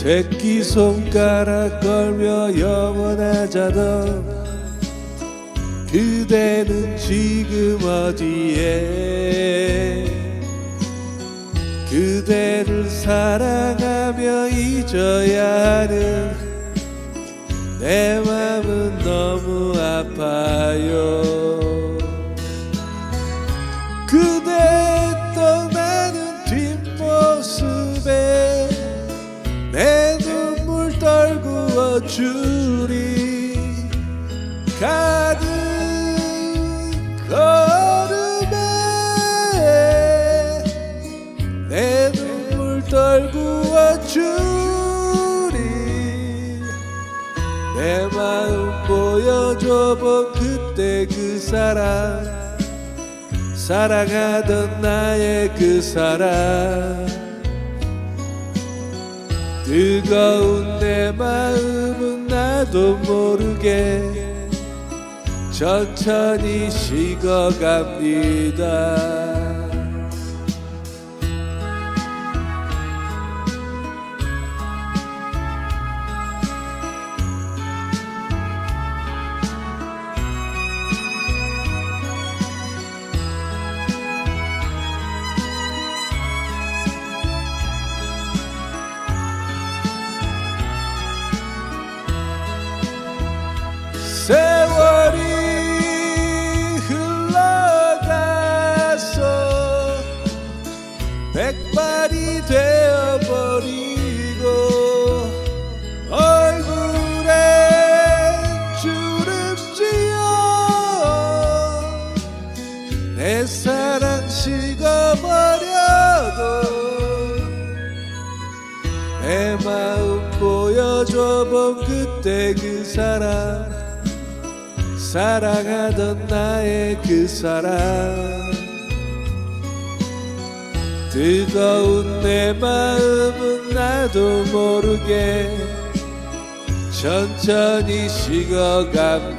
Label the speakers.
Speaker 1: 새끼 손가락 걸며 영원하자던 그대는 지금 어디에? 그대를 사랑하며 잊어야 하는 내맘 주리 가는 걸음에 내 눈물 떨구어 주리 내 마음 보여줘 본 그때 그 사람 사랑하던 나의 그 사람 뜨거운 내 마음은 나도 모르게 천천히 식어갑니다 백발이 되어버리고 얼굴에 주름지어 내 사랑 식어버려도 내 마음 보여줘 본 그때 그 사람 사랑하던 나의 그 사람 뜨거운 내 마음은 나도 모르게 천천히 식어갑니다